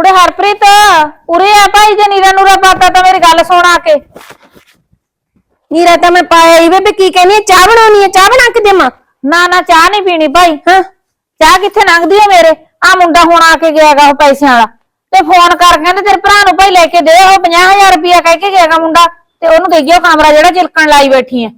ਕੁੜੇ ਹਰਪ੍ਰੀਤ ਉਰੇ ਆ ਭਾਈ ਜੇ ਨੀਰਾ ਨੂਰਾ ਪਾਤਾ ਤਾਂ ਮੇਰੀ ਗੱਲ ਸੁਣ ਆ ਕੇ। ਨੀਰਾ ਤਾਂ ਮੈਂ ਪਾਇਆ ਹੀ ਬੇਬੇ ਕੀ ਕਹਿੰਦੀ ਹੈ ਚਾਹ ਬਣਾਉਣੀ ਹੈ ਚਾਹ ਬਣਾ ਕੇ ਦੇਵਾਂ? ਨਾ ਨਾ ਚਾਹ ਨਹੀਂ ਪੀਣੀ ਭਾਈ। ਹਾਂ। ਚਾਹ ਕਿੱਥੇ ਲੰਘਦੀ ਆ ਮੇਰੇ? ਆ ਮੁੰਡਾ ਹੁਣ ਆ ਕੇ ਗਿਆਗਾ ਉਹ ਪੈਸਿਆਂ ਵਾਲਾ। ਤੇ ਫੋਨ ਕਰ ਕਹਿੰਦੇ ਤੇਰੇ ਭਰਾ ਨੂੰ ਭਾਈ ਲੈ ਕੇ ਦੇ ਉਹ 50000 ਰੁਪਇਆ ਕਹਿ ਕੇ ਗਿਆਗਾ ਮੁੰਡਾ। ਤੇ ਉਹਨੂੰ ਦੇ ਗਿਆ ਕਮਰਾ ਜਿਹੜਾ ਚਿਲਕਣ ਲਾਈ ਬੈਠੀ ਐ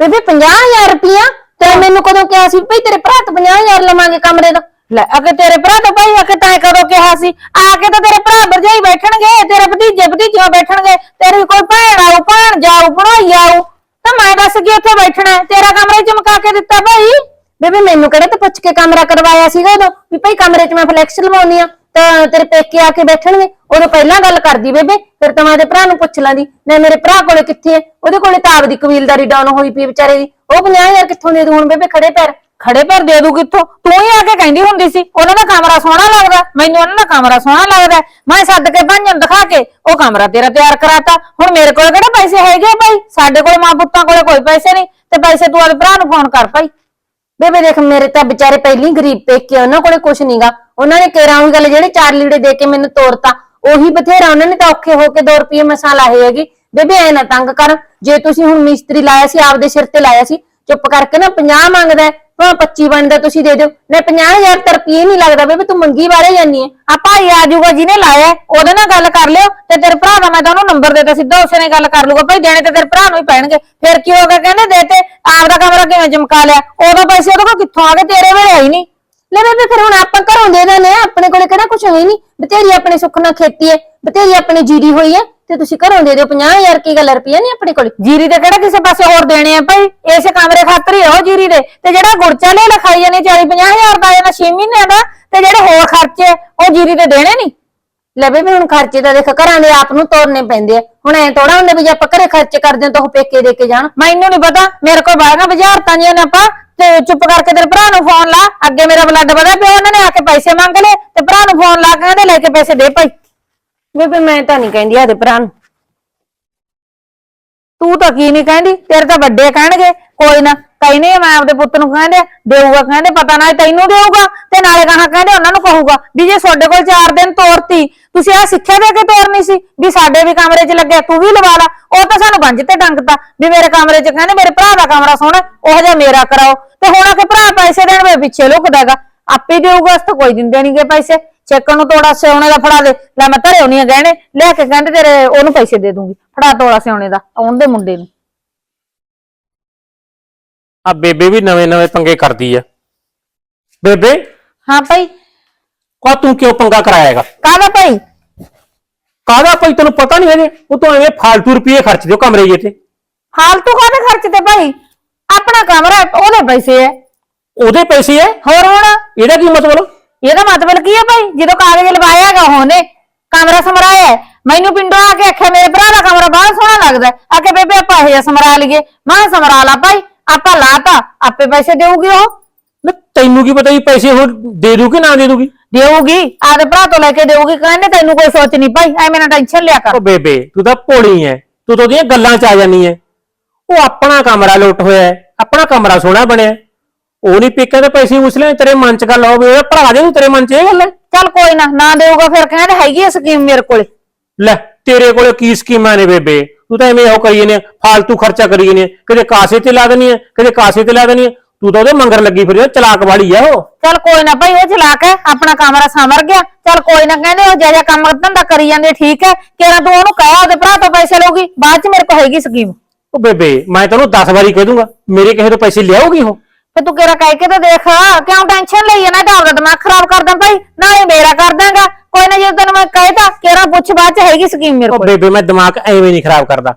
ਬੇਬੇ 50000 ਰੁਪਇਆ? ਤੇ ਮੈਨੂੰ ਕਦੋਂ ਕਿਹਾ ਸੀ ਭਈ ਤੇਰੇ ਭਰਾ ਤੋਂ 50000 ਲਵਾਂਗੇ ਕਮਰੇ ਦਾ ਲੈ ਅਗੇ ਤੇਰੇ ਭਰਾ ਤਾਂ ਭਾਈ ਅਗੇ ਤੈਂ ਕਦੋਂ ਕਿਹਾ ਸੀ? ਆ ਕੇ ਤਾਂ ਤੇਰੇ ਭਰਾ ਭਰਜਾਈ ਬੈਠਣਗੇ, ਤੇਰੇ ਭਤੀਜੇ ਭਤੀਜੀਆਂ ਬੈਠਣਗੇ, ਤੇਰੀ ਕੋਈ ਭੈਣ ਆਊ, ਭੈਣ ਜਾਊ, ਭਣੋਈ ਆਊ। ਤਾਂ ਮੈਂ ਦੱਸ ਕੇ ਉੱਥੇ ਬੈਠਣਾ ਹੈ? ਤੇਰਾ ਕਮਰੇ ਚ ਮੁਕਾ ਕੇ ਦਿੱਤਾ ਭਾਈ? ਬੇਬੇ, ਮੈਨੂੰ ਕਿਹੜਾ ਤੇ ਪੁੱਛ ਕੇ ਕਮਰਾ ਕਰਵਾਇਆ ਸੀਗਾ ਉਦੋਂ? ਵੀ ਭਾਈ ਕਮਰੇ 'ਚ ਮੈਂ ਫਲੈਕਸ ਲਵਾਉਣੀ ਆ, ਤਾਂ ਤੇਰੇ ਪੇਕੇ ਆ ਕੇ ਬੈਠਣਗੇ। ਉਦੋਂ ਪਹਿਲਾਂ ਗੱਲ ਕਰਦੀ ਬੇਬੇ, ਫਿਰ ਤਾਂ ਮੈਂ ਉਹਦੇ ਭਰਾ ਨੂੰ ਪੁੱਛ ਲਾਂਦੀ ਨਾ ਮੇਰੇ ਭਰਾ ਕੋਲੇ ਕਿੱਥੇ ਹੈ? ਉਹਦੇ ਕੋਲੇ ਤਾਂ ਆਪਦੀ ਕਬੀਲਦਾਰੀ ਡਾਊਨ ਹੋਈ ਪਈ ਵਿਚਾਰੇ ਦੀ। ਉਹ 50000 ਕਿੱਥੋਂ ਦੇ ਦੂ ਹੁਣ ਬੇਬੇ, ਖੜੇ ਪੈਰ। ਖੜੇ ਪਰ ਦੇ ਦੂ ਕਿੱਥੋਂ? ਤੂੰ ਹੀ ਆ ਕੇ ਕਹਿੰਦੀ ਹੁੰਦੀ ਸੀ ਉਹਨਾਂ ਦਾ ਕਮਰਾ ਸੋਹਣਾ ਲੱਗਦਾ ਮੈਨੂੰ ਉਹਨਾਂ ਦਾ ਕਮਰਾ ਸੋਹਣਾ ਲੱਗਦਾ ਮੈਂ ਸੱਦ ਕੇ ਭਾਂਜਨ ਦਿਖਾ ਕੇ ਉਹ ਕਮਰਾ ਤੇਰਾ ਤਿਆਰ ਕਰਾਤਾ। ਹੁਣ ਮੇਰੇ ਕੋਲ ਕਿਹੜੇ ਪੈਸੇ ਹੈਗੇ ਆ ਭਾਈ? ਸਾਡੇ ਕੋਲ ਮਾਂ ਪੁੱਤਾਂ ਕੋਲੇ ਕੋਈ ਪੈਸੇ ਨਹੀਂ ਤੇ ਪੈਸੇ ਤੂੰ ਆਪਣੇ ਭਰਾ ਨੂੰ ਫੋਨ ਕਰ ਭਾਈ। ਬੇਬੇ ਦੇਖ ਮੇਰੇ ਤਾਂ ਵਿਚਾਰੇ ਪਹਿਲੀ ਗਰੀਬ ਪੇਕੇ ਆ, ਉਹਨਾਂ ਕੋਲੇ ਕੁਛ ਨਹੀਂਗਾ ਉਹਨਾਂ ਨੇ ਕੇਰਾਂ ਉਹੀ ਗੱਲ ਜਿਹੜੇ ਚਾਰ ਲੀੜੇ ਦੇ ਕੇ ਮੈਨੂੰ ਤੋਰਤਾ ਉਹੀ ਬਥੇਰਾ ਉਹਨਾਂ ਨੇ ਤਾਂ ਔਖੇ ਹੋ ਕੇ 2 ਰੁਪਏ ਮਸਾਂ ਲਾਏ ਹੈਗੇ। ਬੇਬੇ ਐ ਨਾ ਤੰਗ ਕਰ। ਜੇ ਤੁਸੀਂ ਹੁਣ ਮਿਸਤਰੀ ਲਾਇਆ ਸੀ ਆਪਦੇ ਸਿਰ ਤੇ ਲਾਇਆ ਸੀ ਚੁੱਪ ਕਰਕੇ ਨਾ 50 ਮੰਗਦਾ ਹੈ, ਭਾਵੇਂ 25 ਬਣਦਾ ਤੁਸੀਂ ਦੇ ਦਿਓ। ਨਾ 50000 ਤਾਂ ਰੁਪਏ ਨਹੀਂ ਲੱਗਦਾ ਬੇਬੇ, ਤੂੰ ਮੰਗੀ ਬਾਰੇ ਜਾਨੀ ਹੈ ਆ ਭਾਈ ਆ ਜਾਊਗਾ ਜਿਹਨੇ ਲਾਇਆ ਉਹਦੇ ਨਾਲ ਗੱਲ ਕਰ ਲਿਓ ਤੇ ਤੇਰੇ ਭਰਾ ਦਾ ਮੈਂ ਤਾਂ ਉਹਨੂੰ ਨੰਬਰ ਦੇਤਾ ਸਿੱਧਾ, ਉਸੇ ਨੇ ਗੱਲ ਕਰ ਲੂਗਾ ਭਾਈ ਦੇਣੇ ਤੇ ਤੇਰੇ ਭਰਾ ਨੂੰ ਹੀ ਪੈਣਗੇ। ਫਿਰ ਕੀ ਹੋ ਕਹਿੰਦੇ, ਦੇ ਤੇ ਆਪਦਾ ਕਮਰਾ ਕਿਵੇਂ ਚਮਕਾ ਲਿਆ? ਉਦੋਂ ਪੈਸੇ ਉਹਦੇ ਕੋਲ ਕਿੱਥੋਂ ਆ ਗਏ? ਤੇਰੇ ਵੇਲੇ ਆਈ ਨਹੀਂ। ਲੈ ਬੇਬੇ, ਫਿਰ ਹੁਣ ਆਪਾਂ ਘਰੋਂ ਦੇ ਦਿੰਦੇ ਆ ਆਪਣੇ ਕੋਲੇ ਕਿਹੜਾ ਕੁਛ ਹੈ ਨਹੀਂ। ਬਥੇਰੀ ਆਪਣੇ ਸੁੱਖ ਨਾਲ ਖੇਤੀ ਹੈ, ਬਥੇਰੀ ਆਪਣੀ ਜੀਰੀ ਹੋਈ ਹੈ। ਤੇ ਤੁਸੀਂ ਘਰੋਂ ਦੇ ਦਿਓ 50000 ਕੀ ਗੱਲ ਰੁਪਈਆ ਨਹੀਂ ਆਪਣੇ ਕੋਲ? ਜੀਰੀ ਦੇ ਕਿਹੜਾ ਕਿਸੇ ਪਾਸੇ ਹੋਰ ਦੇਣੇ ਆ ਭਾਈ? ਇਸੇ ਕਮਰੇ ਖਾਤਰ ਹੀ ਉਹ ਜੀਰੀ ਦੇ। ਤੇ ਜਿਹੜਾ ਗੁੜਚਾ ਲੈ ਲਖਾਈ ਜਾਨੇ 40 50000 ਦਾ ਇਹਨਾਂ 6 ਮਹੀਨਿਆਂ ਦਾ, ਤੇ ਜਿਹੜੇ ਹੋਰ ਖਰਚੇ ਉਹ ਜੀਰੀ ਦੇ ਦੇਣੇ ਨਹੀਂ। ਲਵੇ ਬੇਬੇ ਹੁਣ ਖਰਚੇ ਤਾਂ ਦੇਖ, ਘਰਾਂ ਦੇ ਆਪ ਨੂੰ ਤੋਰਨੇ ਪੈਂਦੇ ਆ। ਹੁਣ ਐ ਥੋੜਾ ਹੁੰਦਾ ਵੀ ਜੇ ਆਪਾਂ ਘਰੇ ਖਰਚੇ ਕਰਦੇ ਹਾਂ ਤਾਂ ਉਹ ਪੇਕੇ ਦੇ ਕੇ ਜਾਣ। ਮੈਨੂੰ ਨਹੀਂ ਪਤਾ, ਮੇਰੇ ਕੋਲ ਬਾਹਰ ਤਾਂ ਜੀਆਂ ਨੇ ਆਪਾਂ, ਤੇ ਚੁੱਪ ਕਰਕੇ ਤੇਰੇ ਭਰਾ ਨੂੰ ਫੋਨ ਲਾ। ਅੱਗੇ ਮੇਰਾ ਬਲੱਡ ਵਧਾ ਪਿਆ, ਉਹਨਾਂ ਨੇ ਆ ਕੇ ਪੈਸੇ ਮੰਗ ਲਏ, ਤੇ ਭਰਾ ਨੂੰ ਫੋਨ ਲਾ ਕੇ ਕਹਿੰਦੇ, ਲੈ ਕੇ ਪੈਸੇ ਦੇ ਭਾਈ। ਬੇਬੇ, ਮੈਂ ਤਾਂ ਨਹੀਂ ਕਹਿੰਦੀ ਆਦੇ ਭਰਾ ਨੂੰ। ਤੂੰ ਤਾਂ ਕੀ ਨਹੀਂ ਕਹਿੰਦੀ? ਤੇਰੇ ਤਾਂ ਵੱਡੇ ਕਹਿਣਗੇ। ਕੋਈ ਨਾ, ਕਹਿੰਦੇ ਮੈਂ ਆਪਦੇ ਪੁੱਤ ਨੂੰ ਕਹਿੰਦੇ ਦੇਊਗਾ ਕਹਿੰਦੇ, ਪਤਾ ਨਾ ਤੈਨੂੰ ਦੇਊਗਾ ਤੇ ਨਾਲੇ ਕਹਾ ਕਹਿੰਦੇ ਉਹਨਾਂ ਨੂੰ ਕਹੂਗਾ ਵੀ ਜੇ ਤੁਹਾਡੇ ਕੋਲ 4 ਦਿਨ ਤੋਰਤੀ, ਤੁਸੀਂ ਆ ਸਿੱਖਿਆ ਦੇ ਕੇ ਤੋਰਨੀ ਸੀ ਵੀ ਸਾਡੇ ਵੀ ਕਮਰੇ 'ਚ ਲੱਗਿਆ, ਤੂੰ ਵੀ ਲਵਾ ਲਾ। ਉਹ ਤਾਂ ਸਾਨੂੰ ਬੰਜ ਤੇ ਟੰਗਤਾ ਵੀ ਮੇਰੇ ਕਮਰੇ 'ਚ ਕਹਿੰਦੇ, ਮੇਰੇ ਭਰਾ ਦਾ ਕਮਰਾ ਸੋਹਣਾ, ਉਹ ਜਿਹਾ ਮੇਰਾ ਕਰਾਓ। ਤੇ ਹੁਣ ਆ ਕੇ ਭਰਾ ਪੈਸੇ ਦੇਣ ਵੇ ਪਿੱਛੇ ਲੁਕਦਾਗਾ। ਆਪੇ ਦੇਊਗਾ ਉਸ ਤੋਂ ਕੋਈ ਦਿੰਦੇ ਨਹੀਂਗੇ ਪੈਸੇ। ਚੈੱਕ ਨੂੰ ਤੋੜਾ ਸਿਉਣੇ ਦਾ ਫੜਾ ਦੇ। ਲੈ ਮੈਂ ਧਰੇ ਨਹੀਂ ਗਹਿਣੇ ਲੈ ਕੇ ਕਹਿੰਦੇ ਤੇਰੇ ਉਹਨੂੰ ਪੈਸੇ ਦੇ ਦੂੰਗੀ। ਫੜਾ ਤੋੜਾ ਸਿਉਣੇ ਦਾ ਆਉਣ ਦੇ ਮੁੰਡੇ ਨੂੰ। ਆ ਬੇਬੇ ਵੀ ਨਵੇਂ ਨਵੇਂ ਪੰਗੇ ਕਰਦੀ ਆ। ਬੇਬੇ? ਹਾਂ ਭਾਈ। ਕਾ ਤੂੰ ਕਿਉਂ ਪੰਗਾ ਕਰਾਏਗਾ? ਕਾਹਦਾ ਭਾਈ? ਕਾਹਦਾ ਭਾਈ? ਤੈਨੂੰ ਪਤਾ ਨਹੀਂ ਹਜੇ। ਉਹ ਤੋਂ ਐਵੇਂ ਫਾਲਤੂ ਰੁਪਏ ਖਰਚ ਦਿਓ ਕਮਰੇ ਜੇ ਤੇ ਫਾਲਤੂ ਕਾਹਦੇ ਖਰਚ ਤੇ ਭਾਈ? ਆਪਣਾ ਕਮਰਾ ਹੈ, ਉਹਦੇ ਪੈਸੇ ਹੈ ਉਹਦੇ ਪੈਸੇ ਐ? ਹੋਰ ਹੁਣ? ਇਹਦਾ ਕੀ ਮਤਲਬ? ਇਹਦਾ ਮਤਲਬ ਕੀ ਹੈ ਭਾਈ? ਜਦੋਂ ਕਾਗਜ਼ ਲਵਾਇਆ ਹੈਗਾ ਉਹਨੇ ਕਮਰਾ ਸਮਰਾਇਆ ਹੈ। ਮੈਨੂੰ ਪਿੰਡੋਂ ਆ ਕੇ ਆਖਿਆ ਮੇਰੇ ਭਰਾ ਦਾ ਕਮਰਾ ਬਹੁਤ ਸੋਹਣਾ ਲੱਗਦਾ ਹੈ। ਆ ਕੇ ਬੇਬੇ ਆਪਾਂ ਇਹ ਜਿਹਾ ਸਮਰਾ ਲਈਏ। ਮੈਂ ਕਿਹਾ ਸਮਰਾ ਲਾ ਭਾਈ ਆਪਾਂ ਲਾਤਾ ਆਪੇ ਪੈਸੇ ਦੇਊਗੀ ਉਹ। ਨਾ ਤੈਨੂੰ ਕੀ ਪਤਾ ਵੀ ਪੈਸੇ ਹੋਰ ਦੇ ਦੂ ਕਿ ਨਾ ਦੇ ਦੂਗੀ ਦੇਊਗੀ ਆਦੇ ਭਰਾ ਤੋਂ ਲੈ ਕੇ ਦੇਊਗੀ ਕਹਿੰਦੇ ਤੈਨੂੰ ਕੋਈ ਸੋਚ ਨਹੀਂ ਭਾਈ ਐਵੇਂ ਨਾ ਟੈਨਸ਼ਨ ਲਿਆ ਕਰ। ਉਹ ਬੇਬੇ ਤੂੰ ਤਾਂ ਭੋਲੀ ਐ। ਤੂੰ ਤਾਂ ਉਹਦੀਆਂ ਗੱਲਾਂ 'ਚ ਆ ਜਾਨੀ ਐ। ਉਹ ਆਪਣਾ ਕਮਰਾ ਲੁੱਟ ਹੋਇਆ ਹੈ, ਆਪਣਾ ਕਮਰਾ ਸੋਹਣਾ ਬਣਿਆ। ਉਹ ਨਹੀਂ ਪੇਕਿਆਂ ਦੇ ਪੈਸੇ ਉਸਲੇ ਤੇਰੇ ਮਨ 'ਚ ਗੱਲ ਹੋਵੇ ਉਹ ਭਰਾ ਦੇ ਨੂੰ ਤੇਰੇ ਮਨ 'ਚ ਇਹ ਗੱਲ ਹੈ? ਚੱਲ ਕੋਈ ਨਾ ਨਾ ਦੇਊਗਾ ਫਿਰ ਕਹਿੰਦੇ ਹੈਗੀ ਆ ਸਕੀਮ ਮੇਰੇ ਕੋਲੇ। ਲੈ ਤੇਰੇ ਕੋਲੇ ਕੀ ਸਕੀਮਾਂ ਨੇ ਬੇਬੇ? ਤੂੰ ਤਾਂ ਐਵੇਂ ਉਹ ਕਰੀ ਨੇ ਫਾਲਤੂ ਖਰਚਾ ਕਰੀ ਨੇ ਕਦੇ ਕਾਸੇ ਤੇ ਲਾ ਦੇਣੀ ਹੈ ਕਦੇ ਕਾਸੇ ਤੇ ਲਾ ਦੇਣੀ ਹੈ ਤੂੰ ਤਾਂ ਉਹਦੇ ਮੰਗਰ ਲੱਗੀ ਫਿਰ ਚਲਾਕ ਵਾਲੀ ਆ ਉਹ। ਚੱਲ ਕੋਈ ਨਾ ਭਾਈ ਉਹ ਚਲਾਕ ਹੈ ਆਪਣਾ ਕਮਰਾ ਸਮਰ ਗਿਆ। ਚੱਲ ਕੋਈ ਨਾ ਕਹਿੰਦੇ ਉਹ ਜਿਹੜਾ ਕੰਮ ਧੰਦਾ ਕਰੀ ਜਾਂਦੇ ਠੀਕ ਹੈ। ਕਿਹੜਾ ਤੂੰ ਉਹਨੂੰ ਕਹਿਆ ਉਹਦੇ ਭਰਾ ਤੋਂ ਪੈਸੇ ਲਊਗੀ। ਬਾਅਦ ਚ ਮੇਰੇ ਕੋਲ ਹੈਗੀ ਸਕੀਮ। ਉਹ ਬੇਬੇ ਮੈਂ ਤੈਨੂੰ 10 ਵਾਰੀ ਕਹਿ ਦੂੰਗਾ ਮੇਰੇ ਕਿਸੇ ਤੋਂ ਪੈਸੇ ਲਿਆਉਗੀ ਉਹ? ਤੇ ਤੂੰ ਕਿਹੜਾ ਕਹਿ ਕੇ ਤਾਂ ਦੇਖ ਕਿਉਂ ਟੈਨਸ਼ਨ ਲਈ ਹੈ ਨਾ ਤਾਂ ਆਪਦਾ ਦਿਮਾਗ ਖਰਾਬ ਕਰਦਾ ਭਾਈ ਨਾਲੇ ਮੇਰਾ ਕਰ ਦਾਂਗਾ ਕੋਈ ਨਾ ਜਦੋਂ ਤੈਨੂੰ ਮੈਂ ਕਹਿਤਾ ਕਿਹੜਾ ਪੁੱਛ ਬਾਅਦ ਚ ਹੈਗੀ ਸਕੀਮ ਮੇਰੇ ਉਹ ਕੋਲ? ਬੇਬੇ ਮੈਂ ਦਿਮਾਗ ਐਵੇਂ ਨਹੀਂ ਖਰਾਬ ਕਰਦਾ।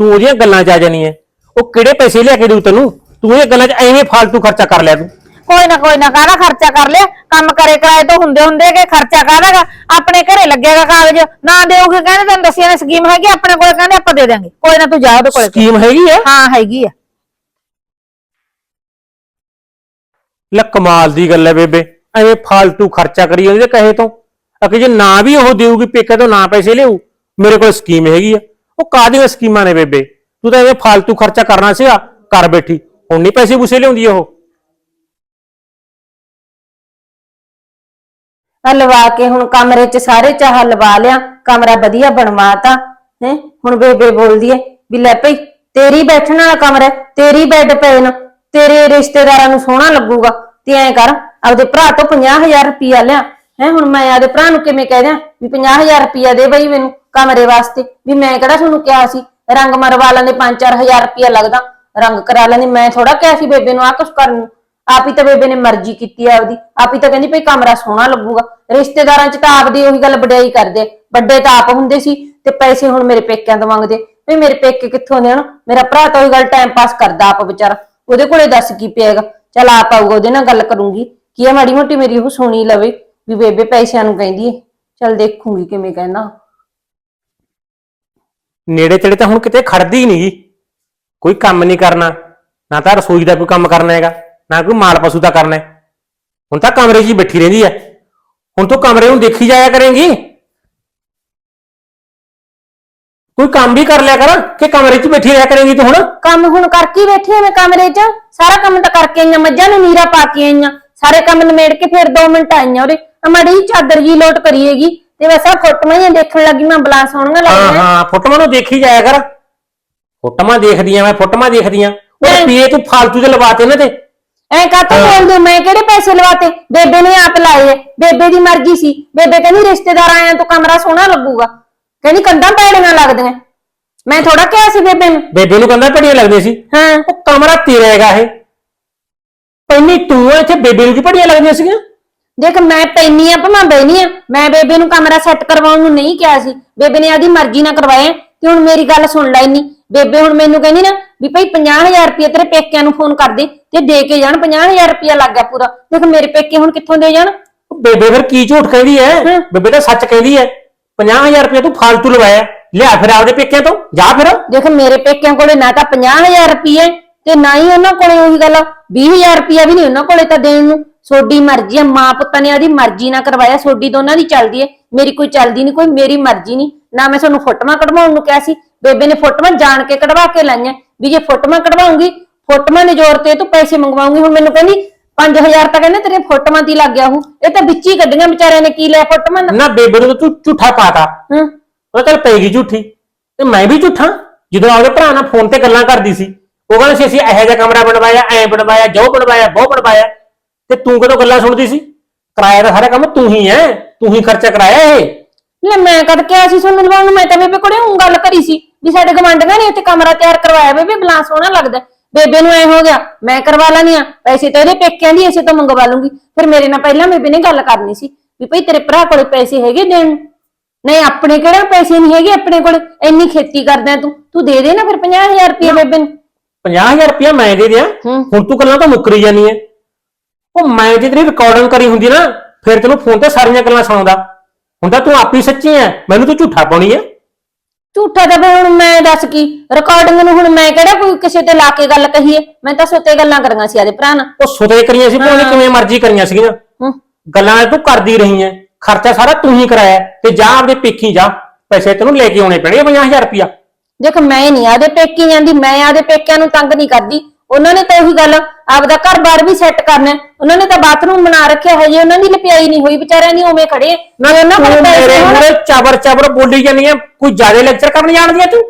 ਤੂੰ ਉਹਦੀਆਂ ਗੱਲਾਂ 'ਚ ਆ ਜਾਨੀ ਹੈ ਉਹ ਕਿਹੜੇ ਪੈਸੇ ਲਿਆ ਕੇ ਦਊ ਤੈਨੂੰ? ਤੂੰ ਇਹ ਗੱਲਾਂ 'ਚ ਐਵੇਂ ਫਾਲਤੂ ਖਰਚਾ ਕਰ ਲਿਆ ਤੂੰ। ਕੋਈ ਨਾ ਕੋਈ ਨਾ ਕਾਹਦਾ ਖਰਚਾ ਕਰ ਲਿਆ? ਕੰਮ ਕਰੇ ਕਰਾਏ ਤੋਂ ਹੁੰਦੇ ਹੁੰਦੇ ਕਿ ਖਰਚਾ ਕਾਹਦਾਗਾ ਆਪਣੇ ਘਰੇ ਲੱਗੇਗਾ ਕਾਗਜ਼ ਨਾ ਦੇਊਗੇ ਕਹਿੰਦੇ ਤੈਨੂੰ ਦੱਸਿਆ ਨੇ ਸਕੀਮ ਹੈਗੀ ਆਪਣੇ ਕੋਲ ਕਹਿੰਦੇ ਆਪਾਂ ਦੇ ਦਾਂਗੇ ਕੋਈ ਨਾ ਤੂੰ ਜਾ ਉਹਦੇ ਕੋਲੇ। ਸਕੀਮ ਹੈਗੀ ਹੈ ਹਾਂ ਹੈਗੀ ਆ। ਲੈ ਕਮਾਲ ਦੀ ਗੱਲ ਹੈ ਬੇਬੇ। ਐਵੇਂ ਫਾਲਤੂ ਖਰਚਾ ਕਰੀ ਜਾਂਦੀ ਕਹੇ ਤੋਂ। ਅਕੇ ਜੇ ਨਾ ਵੀ ਉਹ ਦੇਊਗੀ ਪੇਕੇ ਤੋਂ ਨਾ ਪੈਸੇ ਲਿਆਊ ਮੇਰੇ ਕੋਲ ਸਕੀਮ ਹੈਗੀ ਆ। ਉਹ ਕਾਹਦੀਆਂ ਸਕੀਮਾਂ ਨੇ ਬੇਬੇ? ਤੂੰ ਤਾਂ ਐਵੇਂ ਫਾਲਤੂ ਖਰਚਾ ਕਰਨਾ ਸੀਗਾ ਕਰ ਬੈਠੀ। ਹੁਣ ਨਹੀਂ ਪੈਸੇ ਪੂਸੇ ਲਿਆਉਂਦੀ ਉਹ? ਆ ਲਵਾ ਕੇ ਹੁਣ ਕਮਰੇ 'ਚ ਸਾਰੇ ਚਾਹ ਲਵਾ ਲਿਆ ਕਮਰਾ ਵਧੀਆ ਬਣਵਾਤਾ ਹੈ? ਹੁਣ ਬੇਬੇ ਬੋਲਦੀ ਐ ਵੀ ਲੈ ਭਈ ਤੇਰੀ ਬੈਠਣ ਵਾਲਾ ਕਮਰਾ ਹੈ, ਤੇਰੀ ਬੈੱਡ ਪਏ ਨਾ। ਤੇਰੇ ਰਿਸ਼ਤੇਦਾਰਾਂ ਨੂੰ ਸੋਹਣਾ ਲੱਗੂਗਾ। ਤੇ ਐਂ ਕਰ, ਆਪਦੇ ਭਰਾ ਤੋਂ 50000 ਰੁਪਇਆ ਲਿਆ। ਹੈ, ਹੁਣ ਮੈਂ ਆਪਦੇ ਭਰਾ ਨੂੰ ਕਿਵੇਂ ਕਹਿ ਦਿਆਂ ਵੀ 50000 ਰੁਪਇਆ ਦੇ ਬਈ ਮੈਨੂੰ ਕਮਰੇ ਵਾਸਤੇ? ਵੀ ਮੈਂ ਕਿਹੜਾ ਤੁਹਾਨੂੰ ਕਿਹਾ ਸੀ, ਰੰਗ ਮਰਵਾ ਲੈਂਦੇ 5-4000 ਰੁਪਇਆ ਲੱਗਦਾ। ਰੰਗ ਕਰਾ ਲੈਂਦੇ, ਮੈਂ ਥੋੜਾ ਕਿਹਾ ਸੀ ਬੇਬੇ ਨੂੰ ਆ ਕੁਛ ਕਰਨ ਨੂੰ। ਆਪ ਹੀ ਤਾਂ ਬੇਬੇ ਨੇ ਮਰਜ਼ੀ ਕੀਤੀ ਆ ਆਪਦੀ। ਆਪ ਹੀ ਤਾਂ ਕਹਿੰਦੀ ਭਈ ਕਮਰਾ ਸੋਹਣਾ ਲੱਗੂਗਾ। ਰਿਸ਼ਤੇਦਾਰਾਂ 'ਚ ਤਾਂ ਆਪਦੀ ਉਹੀ ਗੱਲ ਵਡਿਆਈ ਕਰਦੇ। ਵੱਡੇ ਤਾਂ ਆਪ ਹੁੰਦੇ ਸੀ ਤੇ ਪੈਸੇ ਹੁਣ ਮੇਰੇ ਪੇਕਿਆਂ ਤੋਂ ਮੰਗਦੇ। ਵੀ ਮੇਰੇ ਪੇਕੇ ਕਿੱਥੋਂ ਦੇਣ ਮੇਰਾ ਭਰਾ ਤਾਂ ਉਹੀ ਗੱਲ ਟਾਈਮ ਪਾਸ ਕਰਦਾ ਆਪ ਵਿਚਾਰਾ। ਉਹਦੇ ਕੋਲੇ ਦੱਸ ਕੀ ਪਿਆਗਾ ਚਲ ਆਪ ਆਊਗਾ, ਉਹਦੇ ਨਾਲ ਗੱਲ ਕਰੂੰਗੀ। ਕੀ ਆ, ਮਾੜੀ ਮੋਟੀ ਮੇਰੀ ਉਹ ਸੁਣੀ ਲਵੇ ਵੀ ਬੇਬੇ ਪੈਸਿਆਂ ਨੂੰ ਕਹਿੰਦੀ ਏ। ਚਲ ਦੇਖੂੰਗੀ ਕਿਵੇਂ ਕਹਿੰਦਾ। ਨੇੜੇ ਤੇੜੇ ਤਾਂ ਹੁਣ ਕਿਤੇ ਖੜਦੀ ਨਹੀਂਗੀ ਕੋਈ ਕੰਮ ਨਹੀਂ ਕਰਨਾ। ਨਾ ਤਾਂ ਰਸੋਈ ਦਾ ਕੋਈ ਕੰਮ ਕਰਨਾ ਹੈਗਾ, ਨਾ ਕੋਈ ਮਾਲ ਪਸ਼ੂ ਦਾ ਕਰਨਾ ਹੈ। ਹੁਣ ਤਾਂ ਕਮਰੇ 'ਚ ਹੀ ਬੈਠੀ ਰਹਿੰਦੀ ਹੈ। ਹੁਣ ਤੂੰ ਕਮਰੇ ਨੂੰ ਦੇਖੀ ਜਾਇਆ ਕਰੇਂਗੀ। ਕੋਈ ਕੰਮ ਵੀ ਕਰ ਲਿਆ ਕਰ ਕਿ ਕਮਰੇ 'ਚ ਬੈਠੀ ਰਹਿਆ ਕਰੇਂਗੀ ਤੂੰ ਹੁਣ? ਕੰਮ ਹੁਣ ਕਰਕੇ ਹੀ ਬੈਠੀ ਆ ਮੈਂ ਕਮਰੇ 'ਚ। ਸਾਰਾ ਕੰਮ ਤਾਂ ਕਰਕੇ ਆਈਆਂ ਮੱਝਾਂ ਨੂੰ ਨੀਰਾ ਪਾ ਕੇ ਆਈਆਂ ਸਾਰੇ ਕੰਮ ਨਿਮੇੜ ਕੇ ਫਿਰ 2 ਮਿੰਟ ਆਈਆਂ ਉਹਦੇ ਅਮੜੀ ਜਿਹੀ ਚਾਦਰ ਜੀ ਲੋਟ ਕਰੀਏਗੀ ਤੇ ਆ ਫੋਟੋਆਂ ਹੀ ਦੇਖਣ ਲੱਗੀ ਮੈਂ ਬਲਾ ਸੋਹਣੀਆਂ ਹਾਂ ਲੱਗਦੀਆਂ ਹਾਂ ਫੋਟੋਆਂ ਨੂੰ ਦੇਖੀ ਜਾਇਆ ਕਰ। ਫੋਟੋਆਂ ਦੇਖਦੀਆਂ ਮੈਂ ਫੋਟੋਆਂ ਦੇਖਦੀਆਂ। ਉਹ ਨਹੀਂ। ਰੁਪਈਏ ਤੂੰ ਫਾਲਤੂ ਦੇ ਲਵਾਤੇ ਨਾ ਤੇ। ਐ ਕਾਤੋਂ ਬੋਲਦੇ ਹੋ? ਮੈਂ ਕਿਹੜੇ ਪੈਸੇ ਲਵਾਤੇ? ਬੇਬੇ ਨੇ ਆਪ ਲਾਏ ਐ ਬੇਬੇ ਦੀ ਮਰਜ਼ੀ ਸੀ। ਬੇਬੇ ਕਹਿੰਦੀ ਰਿਸ਼ਤੇਦਾਰ ਆਇਆ ਤਾਂ ਕਮਰਾ ਸੋਹਣਾ ਲੱਗੂਗਾ। ਕਹਿੰਦੀ ਕੰਧਾਂ ਪੈੜੀਆਂ ਲੱਗਦੀਆਂ। ਮੈਂ ਥੋੜਾ ਕਿਹਾ ਸੀ ਬੇਬੇ ਨੂੰ। ਬੇਬੇ ਨੂੰ ਕਹਿੰਦਾ ਪੜੀਆਂ ਲੱਗਦੀਆਂ ਸੀ? ਹਾਂ। ਉਹ ਕਮਰਾ ਤੇਰਾ ਹੈਗਾ ਇਹ। ਪੈਨੀ ਤੂੰ ਆ, ਇੱਥੇ ਬੇਬੇ ਨੂੰ ਕੀ ਪੜੀਆਂ ਲੱਗਦੀਆਂ ਸੀਗੀਆਂ? ਦੇਖ ਮੈਂ ਪੈਣੀ ਆ ਭਾਵੇਂ ਬੈਣੀ ਆ। ਮੈਂ ਬੇਬੇ ਨੂੰ ਕਮਰਾ ਸੈੱਟ ਕਰਵਾਉਣ ਨੂੰ ਨਹੀਂ ਕਿਹਾ ਸੀ। ਬੇਬੇ ਨੇ ਆਦੀ ਮਰਜ਼ੀ ਨਾਲ ਕਰਵਾਇਆ ਤੇ ਹੁਣ ਮੇਰੀ ਗੱਲ ਸੁਣ ਲੈ ਇੰਨੀ। ਬੇਬੇ ਹੁਣ ਮੈਨੂੰ ਕਹਿੰਦੀ ਨਾ ਵੀ ਭਾਈ 50000 ਰੁਪਏ ਤੇਰੇ ਪੇਕਿਆਂ ਨੂੰ ਫੋਨ ਕਰ ਦੇ। ਤੇ ਦੇ ਕੇ ਜਾਣ 50000 ਰੁਪਏ ਲੱਗ ਗਿਆ ਪੂਰਾ। ਦੇਖ ਮੇਰੇ ਪੇਕੇ ਹੁਣ ਕਿੱਥੋਂ ਦੇ ਜਾਣ? ਉਹ ਬੇਬੇ ਫਿਰ ਕੀ ਝੂਠ ਕਹਿੰਦੀ ਐ। ਬੇਬੇ ਤਾਂ ਸੱਚ ਕਹਿੰਦੀ ਐ 50000 ਰੁਪਏ ਤੂੰ ਫਾਲਤੂ ਲਵਾਇਆ ਲਿਆ ਫਿਰ ਆਪਦੇ ਪੇਕਿਆਂ ਤੋਂ, ਜਾ ਫਿਰ। ਦੇਖ, ਮੇਰੇ ਪੇਕਿਆਂ ਕੋਲੇ ਨਾ ਤਾਂ 50000 ਰੁਪਏ ਤੇ ਨਾ ਹੀ ਉਹਨਾਂ ਕੋਲੇ ਉਹੀ ਗੱਲ 20000 ਰੁਪਏ ਵੀ ਨਹੀਂ ਉਹਨਾਂ ਕੋਲੇ ਤਾਂ ਦੇਣ ਨੂੰ। ਸੋਡੀ ਮਰਜ਼ੀ ਆ, ਮਾਂ ਪੁੱਤਾਂ ਨੇ ਆਦੀ ਮਰਜ਼ੀ ਨਾ ਕਰਵਾਇਆ, ਸੋਡੀ ਦੋਨਾਂ ਦੀ ਚੱਲਦੀ ਏ ਮੇਰੀ ਕੋਈ ਚੱਲਦੀ ਨਹੀਂ, ਕੋਈ ਮੇਰੀ ਮਰਜ਼ੀ ਨਹੀਂ। ਨਾ ਮੈਂ ਤੁਹਾਨੂੰ ਫੋਟੋਆਂ ਕਢਵਾਉਣ ਨੂੰ ਕਿਹਾ ਸੀ। ਬੇਬੇ ਨੇ ਫੋਟੋਆਂ ਜਾਣ ਕੇ ਕਢਵਾ ਕੇ ਲਾਈਆਂ। ਵੀ ਜੇ ਫੋਟੋਆਂ ਕਢਵਾਉਂਗੀ, ਫੋਟੋਆਂ ਦੇ ਜ਼ੋਰ ਤੇ ਤੂੰ ਪੈਸੇ ਮੰਗਵਾਉਂਗੀ। ਹੁਣ ਮੈਨੂੰ ਕਹਿੰਦੀ 5000 ਤਾਂ ਕਹਿੰਦੇ ਤੇਰੇ ਫੋਟੋਆਂ ਦੀ ਲੱਗ ਗਿਆ ਹੂੰ ਇਹ ਤਾਂ ਵਿੱਚ ਹੀ ਕੱਢੀਆਂ ਵਿਚਾਰਿਆਂ ਨੇ ਕੀ ਲਿਆ ਫੋਟੋਆਂ ਦਾ? ਨਾ ਬੇਬੇ ਨੂੰ ਤਾਂ ਤੂੰ ਝੂਠਾ ਪਾਤਾ। ਹੂੰ। ਉਹ ਚੱਲ ਪਏਗੀ ਝੂਠੀ। ਤੇ ਮੈਂ ਵੀ ਝੂਠਾ। ਜਦੋਂ ਆਪਦੇ ਭਰਾ ਨਾਲ ਫੋਨ ਤੇ ਗੱਲਾਂ ਕਰਦੀ ਸੀ। ਉਹ ਕਹਿੰਦਾ ਸੀ ਅਸੀਂ ਇਹੋ ਜਿਹਾ ਕਮਰਾ ਬਣਵਾਇਆ ਐ ਬਣਵਾਇਆ ਜੋ ਬਣਵਾਇਆ ਬਹੁ ਬਣਵਾਇਆ। ਤੇ ਤੂੰ ਕਦੋਂ ਗੱਲਾਂ ਸੁਣਦੀ ਸੀ? ਕਿਰਾਇਆ ਦਾ ਸਾਰਾ ਕੰਮ ਤੂੰ ਹੀ ਐ। ਤੂੰ ਹੀ ਖਰਚਾ ਕਰਾਇਆ ਇਹ। ਲੈ ਮੈਂ ਕਦ ਕਿਹਾ ਸੀ ਤੁਹਾਨੂੰ ਲਵਾਉਣ ਨੂੰ? ਮੈਂ ਤਾਂ ਬੇਬੇ ਕੋਲੇ ਗੱਲ ਕਰੀ ਸੀ ਵੀ ਸਾਡੇ ਗਵਾਂਢੀਆਂ ਨੇ ਉੱਥੇ ਕਮਰਾ ਤਿਆਰ ਕਰਵਾਇਆ। ਬੇਬੇ ਬਲਾ ਸੋਹਣਾ ਲੱਗਦਾ। ਬੇਬੇ ਨੂੰ ਐ ਹੋ ਗਿਆ ਮੈਂ ਕਰਵਾ ਲੈਣੀ ਆ ਪੈਸੇ ਤਾਂ ਇਹਦੇ ਪੇਕਿਆਂ ਦੀ ਐਸੇ ਤੋਂ ਮੰਗਵਾ ਲੂੰਗੀ। ਫਿਰ ਮੇਰੇ ਨਾਲ ਪਹਿਲਾਂ ਬੇਬੇ ਨੇ ਗੱਲ ਕਰਨੀ ਸੀ ਵੀ ਭਈ ਤੇਰੇ ਭਰਾ ਕੋਲੇ ਪੈਸੇ ਹੈਗੇ ਦੇਣ। ਨੂੰ? ਨਹੀਂ ਆਪਣੇ ਕਿਹੜਾ ਪੈਸੇ ਨਹੀਂ ਹੈਗੇ ਆਪਣੇ ਕੋਲੇ? ਇੰਨੀ ਖੇਤੀ ਕਰਦਾ ਤੂੰ ਤੂੰ ਦੇ ਦੇ ਨਾ ਫਿਰ 50000 ਰੁਪਏ ਬੇਬੇ ਨੂੰ। 50000 ਰੁਪਇਆ ਮੈਂ ਦੇ ਦਿਆਂ ਹੂੰ। ਹੁਣ ਤੂੰ ਗੱਲਾਂ ਤਾਂ ਮੁੱਕਰੀ ਜਾਨੀ ਐ। ਉਹ ਮੈਂ ਜੇ ਤੇਰੀ ਰਿਕਾਰਡਿੰਗ ਕਰੀ ਹੁੰਦੀ ਨਾ ਫਿਰ ਤੈਨੂੰ ਫੋਨ ਤੇ ਸਾਰੀਆਂ ਗੱਲਾਂ ਸੁਣਾਉਂਦਾ। ਹੁਣ ਤਾਂ ਤੂੰ ਆਪ ਹੀ ਸੱਚੀ ਐ ਮੈਨੂੰ ਤੂੰ ਝੂਠਾ ਪਾਉਣੀ ਐ। ਝੂਠਾ ਤਾਂ ਫਿਰ ਹੁਣ ਮੈਂ ਦੱਸ ਕੀ? ਰਿਕਾਰਡਿੰਗ ਨੂੰ ਹੁਣ ਮੈਂ ਕਿਹੜਾ ਕੋਈ ਕਿਸੇ ਤੇ ਲਾ ਕੇ ਗੱਲ ਕਹੀਏ? ਮੈਂ ਤਾਂ ਸੁੱਤੇ ਗੱਲਾਂ ਕਰੀਆਂ ਸੀ ਆਦੇ ਭਰਾ ਨਾਲ। ਉਹ ਸੁਤੇ ਕਰੀਆਂ ਸੀ ਭਾਵੇਂ ਕਿਵੇਂ ਮਰਜ਼ੀ ਕਰੀਆਂ ਸੀਗੀਆਂ। ਹੂੰ। ਗੱਲਾਂ ਤੂੰ ਕਰਦੀ ਰਹੀ ਐ। ਖਰਚਾ ਸਾਰਾ ਤੂੰ ਹੀ ਕਰਾਇਆ। ਤੇ ਜਾ ਆਪਦੇ ਪੇਖੀ ਜਾ। ਪੈਸੇ ਤੈਨੂੰ ਲੈ ਕੇ ਆਉਣੇ ਪੈਣਗੇ 50000 ਰੁਪਇਆ। ਦੇਖ ਮੈਂ ਨਹੀਂ ਆਦੇ ਪੇਕੇ ਜਾਂਦੀ ਮੈਂ ਆਦੇ ਪੇਕਿਆਂ ਨੂੰ ਤੰਗ ਨਹੀਂ ਕਰਦੀ। ਉਹਨਾਂ ਨੇ ਤਾਂ ਉਹੀ ਗੱਲ ਆਪਦਾ ਘਰ-ਬਾਰ ਵੀ ਸੈੱਟ ਕਰਨਾ ਹੈ। ਉਹਨਾਂ ਨੇ ਤਾਂ ਬਾਥਰੂਮ ਬਣਾ ਰੱਖਿਆ ਹੈ ਜੇ ਉਹਨਾਂ ਦੀ ਲਪਿਆਈ ਨਹੀਂ ਹੋਈ ਵਿਚਾਰਿਆਂ ਦੀ ਉਵੇਂ ਖੜੇ। ਨਾ ਕੋਲ ਤੂੰ ਪੈਸੇ ਮੇਰੇ ਹੋਣ। ਮੂਹਰੇ ਚਾਬਰ ਚਾਬਰ ਬੋਲੀ ਜਾਂਦੀ ਐ ਕੋਈ ਜ਼ਿਆਦਾ ਲੈਕਚਰ ਕਰਨ ਜਾਣਦੀ ਐ ਤੂੰ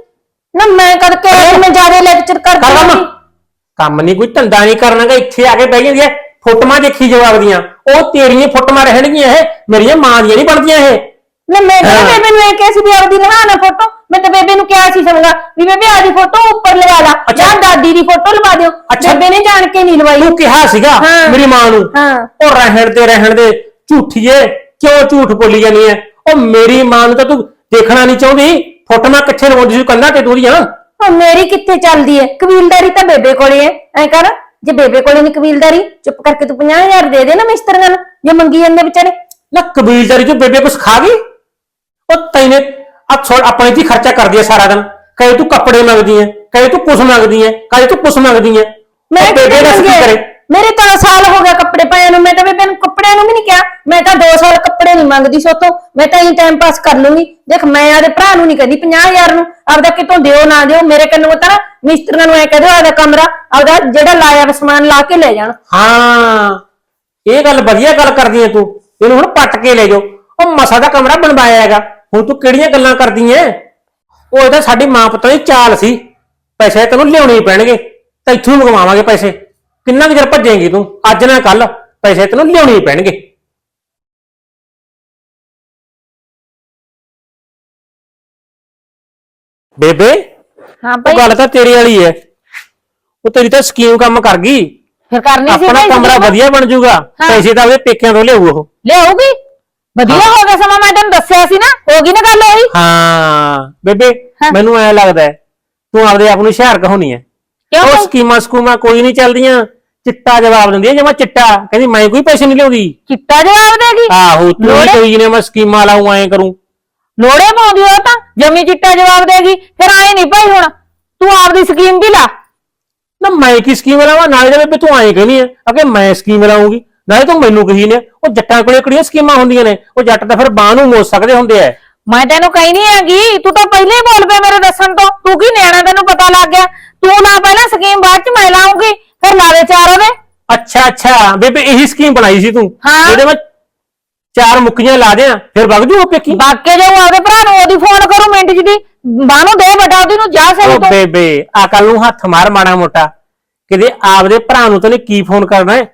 ਨਾ ਮੈਂ ਕਦ ਕੇ ਮੈਂ ਜ਼ਿਆਦਾ ਲੈਕਚਰ ਕਰ ਕਰਦੀ ਕੰਮ ਹਾਂ ਕੰਮ ਨਹੀਂ ਕੋਈ ਧੰਦਾ ਨਹੀਂ ਕਰਨਾਗਾ ਇੱਥੇ ਆ ਕੇ ਬਹਿ ਜਾਂਦੀ ਐ ਫੋਟੋਆਂ ਦੇਖੀ ਜਵਾਬ ਦੀਆਂ ਉਹ ਤੇਰੀਆਂ ਫੋਟੋਆਂ ਰਹਿਣਗੀਆਂ ਇਹ ਮੇਰੀਆਂ ਮਾਂ ਦੀਆਂ ਨਹੀਂ ਬਣਦੀਆਂ ਇਹ ਨਾ ਮੈਂ ਤਾਂ। ਬੇਬੇ ਨੂੰ ਇਹ ਕਿਹਾ ਸੀ ਵੀ ਆਪਦੀ ਲਵਾ ਨਾ ਫੋਟੋ। ਮੈਂ ਤਾਂ ਬੇਬੇ ਨੂੰ ਕਿਹਾ ਸੀ ਸਮਝਾ ਵੀ ਬੇਬੇ ਆਦੀ ਫੋਟੋ ਉੱਪਰ ਲਵਾ ਲਾ। ਅੱਛਾ। ਜਾਂ ਦਾਦੀ ਦੀ ਫੋਟੋ ਲਵਾ ਦਿਓ। ਅੱਛਾ। ਬੇਬੇ ਨੇ ਜਾਣ ਕੇ ਨਹੀਂ ਲਵਾਈ। ਤੂੰ ਕਿਹਾ ਸੀਗਾ ਹਾਂ। ਮੇਰੀ ਮਾਂ ਨੂੰ ਹਾਂ। ਉਹ ਰਹਿਣ ਦੇ ਰਹਿਣ ਦੇ। ਝੂਠੀਏ ਕਿਉਂ ਝੂਠ ਬੋਲੀ ਜਾਂਦੀ ਐ? ਉਹ ਮੇਰੀ ਮਾਂ ਨੂੰ ਤਾਂ ਤੂੰ ਦੇਖਣਾ ਨਹੀਂ ਚਾਹੁੰਦੀ। ਫੋਟੋਆਂ ਕਿੱਥੇ ਲਵਾਉਂਦੀ ਸੀ ਕੰਨਾਂ ਤੇ ਦੂਰੀਆਂ ਉਹ ਮੇਰੀ ਕਿੱਥੇ ਚੱਲਦੀ ਹੈ ਕਬੀਲਦਾਰੀ ਤਾਂ ਬੇਬੇ ਕੋਲੇ ਹੈ ਐ ਕਰ ਜੇ ਬੇਬੇ ਕੋਲੇ ਨਹੀਂ ਕਬੀਲਦਾਰੀ ਚੁੱਪ ਕਰਕੇ ਤੂੰ 50000 ਦੇ ਦੇ ਨਾ ਮਿਸਤਰੀਆਂ ਨੂੰ ਜੇ ਮੰਗੀ ਜਾਂਦੇ ਵਿਚਾਰੇ। ਨਾ ਕਬੀਲਦਾਰੀ ਚ ਬੇਬੇ ਕੁਛ ਖਾ ਗਈ? ਉਹ ਤੈਨੇ ਆ ਛੋੜ ਆਪਣੇ ਤੇ ਹੀ ਖਰਚਾ ਕਰਦੀ ਐ ਸਾਰਾ ਦਿਨ। ਕਹੇ ਤੂੰ ਕੱਪੜੇ ਮੰਗਦੀ ਐ ਕਹੇ ਤੂੰ ਕੁਛ ਮੰਗਦੀ ਐ ਕਹੇ ਤੂੰ ਕੁਛ ਮੰਗਦੀ ਐ ਮੈਂ ਉਹ ਬੇਬੇ ਕਿਹੜੇ ਦਾ ਕੀ? ਕਰੇ ਮੇਰੇ ਤਾਂ ਸਾਲ ਹੋ ਗਿਆ ਕੱਪੜੇ ਪਾਇਆ ਨੂੰ ਮੈਂ ਤਾਂ ਬੇਬੇ ਨੂੰ ਕੱਪੜਿਆਂ ਨੂੰ ਵੀ ਨਹੀਂ ਕਿਹਾ। ਮੈਂ ਤਾਂ 2 ਸਾਲ ਕੱਪੜੇ ਨਹੀਂ ਮੰਗਦੀ ਸੋਤੋਂ ਮੈਂ ਤਾਂ ਹੀ ਟਾਈਮ ਪਾਸ ਕਰ ਲੂੰਗੀ। ਦੇਖ ਮੈਂ ਆਦੇ ਭਰਾ ਨੂੰ ਨਹੀਂ ਕਹਿੰਦੀ 50000 ਨੂੰ। ਆਪਦਾ ਕਿਤੋਂ ਦਿਓ ਨਾ ਦਿਓ ਮੇਰੇ ਕੰਨੋਂ ਤਾਂ ਮਿਸਤਰੀਆਂ ਨੂੰ ਐ ਕਹਿ ਦਿਓ ਆਪਦਾ ਕਮਰਾ ਆਪਦਾ ਜਿਹੜਾ ਲਾਇਆ ਵਾ ਸਮਾਨ ਲਾ ਕੇ ਲੈ ਜਾਣ। ਹਾਂ ਇਹ ਗੱਲ ਵਧੀਆ ਗੱਲ ਕਰਦੀ ਐ ਤੂੰ। ਇਹਨੂੰ ਹੁਣ ਪੱਟ ਕੇ ਲੈ ਜਾਓ। ਉਹ ਮਸਾ ਦਾ ਕਮਰਾ ਬਣਵਾਇਆ ਹੈਗਾ। ਹੁਣ ਤੂੰ ਕਿਹੜੀਆਂ ਗੱਲਾਂ ਕਰਦੀ ਐ? ਉਹ ਇਹ ਤਾਂ ਸਾਡੀ ਮਾਂ ਪੁੱਤਾਂ ਦੀ ਚਾਲ ਸੀ। ਪੈਸੇ ਤੈਨੂੰ ਲਿਆਉਣੇ ਹੀ ਪੈਣਗੇ। ਤਾਂ ਇੱਥੋਂ ਮੰਗਵਾਵਾਂਗੇ ਪੈਸੇ। ਕਿੰਨਾ ਕੁ ਚਿਰ ਭੱਜੇਂਗੀ ਤੂੰ? ਅੱਜ ਨਾ ਕੱਲ ਪੈਸੇ ਤੈਨੂੰ ਲਿਆਉਣੇ ਹੀ ਪੈਣਗੇ। ਬੇਬੇ ਹਾਂ ਉਹ ਭਾਈ। ਗੱਲ ਤਾਂ ਤੇਰੀ ਵਾਲੀ ਐ। ਉਹ ਤੇਰੀ ਤਾਂ ਸਕੀਮ ਕੰਮ ਕਰ ਗਈ। ਫਿਰ ਕਰਨੀ ਸੀ ਆਪਣਾ ਭਾਈ ਕਮਰਾ। ਵਧੀਆ ਬਣ ਜਾਊਗਾ ਹਾਂ। ਪੈਸੇ ਤਾਂ ਉਹਦੇ ਪੇਕਿਆਂ ਤੋਂ ਲਿਆਊ ਉਹ। ਲਿਆਊਗੀ? ਵਧੀਆ ਹੋ। ਗਿਆ ਸਮਾਂ ਮੈਂ ਤੈਨੂੰ ਦੱਸਿਆ ਸੀ ਨਾ ਹੋ ਗਈ ਨਾ ਗੱਲ ਹੋਈ ਹਾਂ ਬੇਬੇ ਹਾਂ। ਮੈਨੂੰ ਐ ਲੱਗਦਾ ਹੈ, ਤੂੰ ਆਪਦੇ ਆਪ ਨੂੰ ਹੁਸ਼ਿਆਰ ਕਹਾਉਣੀ ਐ ਕਿਉਂ ਉਹ ਭਾਈ? ਸਕੀਮਾਂ ਸਕੂਮਾਂ ਕੋਈ ਨਹੀਂ ਚੱਲਦੀਆਂ ਚਿੱਟਾ ਜਵਾਬ ਦਿੰਦੀ ਐ ਜਮਾ ਚਿੱਟਾ। ਕਹਿੰਦੀ ਮੈਂ ਕੋਈ ਪੈਸੇ ਨਹੀਂ ਲਿਆਉਂਦੀ। ਚਿੱਟਾ ਜਵਾਬ ਦੇਗੀ ਆਹੋ ਤੂੰ ਹੀ ਲੋੜੇ? ਕੋਈ ਨੇ ਮੈਂ ਸਕੀਮਾਂ ਲਾਉਂ ਐ ਕਰੂੰ। ਲੋੜੇ ਪਾਉਂਦੀ ਉਹ ਤਾਂ ਜਮੀ ਚਿੱਟਾ ਜਵਾਬ ਦੇਗੀ ਫਿਰ ਆਏ ਨਹੀਂ ਭਾਈ ਹੁਣ ਤੂੰ ਆਪਦੀ ਸਕੀਮ ਵੀ ਲਾ। ਨਾ ਮੈਂ ਕੀ ਸਕੀਮ ਲਾਵਾਂ? ਨਾਲੇ ਤਾਂ ਬੇਬੇ ਤੂੰ ਐਂ ਕਹਿਨੀ ਐ ਅਗੇ ਮੈਂ ਸਕੀਮ ਲਾਉਂਗੀ। ਨਾਲੇ ਤੂੰ ਮੈਨੂੰ ਕਹੀ ਨੇ ਉਹ ਜੱਟਾਂ ਕੋਲੇ ਕਿਹੜੀਆਂ ਸਕੀਮਾਂ ਹੁੰਦੀਆਂ ਨੇ? ਉਹ ਜੱਟ ਤਾਂ ਫਿਰ ਬਾਹ ਨੂੰ ਮੋੜ ਸਕਦੇ ਹੁੰਦੇ ਐ ਮੈਂ ਤੈਨੂੰ ਕਹੀ ਨਹੀਂ ਹੈਗੀ ਤੂੰ ਤਾਂ ਪਹਿਲੇ ਹੀ ਬੋਲ ਪਿਆ ਮੇਰੇ ਦੱਸਣ ਤੋਂ। ਤੂੰ ਕੀ ਨਿਆਣਾ ਤੈਨੂੰ ਪਤਾ ਲੱਗ ਗਿਆ? ਤੂੰ ਲਾ ਪਹਿਲਾਂ ਸਕੀਮ ਬਾਅਦ ਚ ਮੈਂ ਲਾਉਂਗੀ ਫਿਰ ਲਾਵੇ ਚਾਰ ਉਹਦੇ। ਅੱਛਾ ਅੱਛਾ। ਬੇਬੇ ਇਹੀ ਸਕੀਮ ਬਣਾਈ ਸੀ ਤੂੰ। ਹਾਂ। ਇਹਦੇ ਵਿੱਚ ਚਾਰ ਮੁੱਕੀਆਂ ਲਾ ਦਿਆਂ ਫਿਰ ਵਗ ਜੂ ਉਹ ਪੇਕੀ ਬਾਕੇ ਜਾਊ ਆਪਦੇ ਭਰਾ ਨੂੰ ਉਹਦੀ ਫੋਨ ਕਰੂ ਮਿੰਟ ਚ ਦੀ ਬਾਹਨੂੰ ਦੇ ਬਟਾ ਉਹਦੀ ਨੂੰ ਜਾ ਸਹੀ ਉਹ ਤੂੰ। ਬੇਬੇ ਅਕਲ ਨੂੰ ਹੱਥ ਮਾਰ ਮਾੜਾ ਮੋਟਾ। ਕਿਤੇ ਆਪਦੇ ਭਰਾ ਨੂੰ ਤਾਂ ਨਹੀਂ ਕੀ ਫੋਨ ਕਰਨਾ ਹੈ?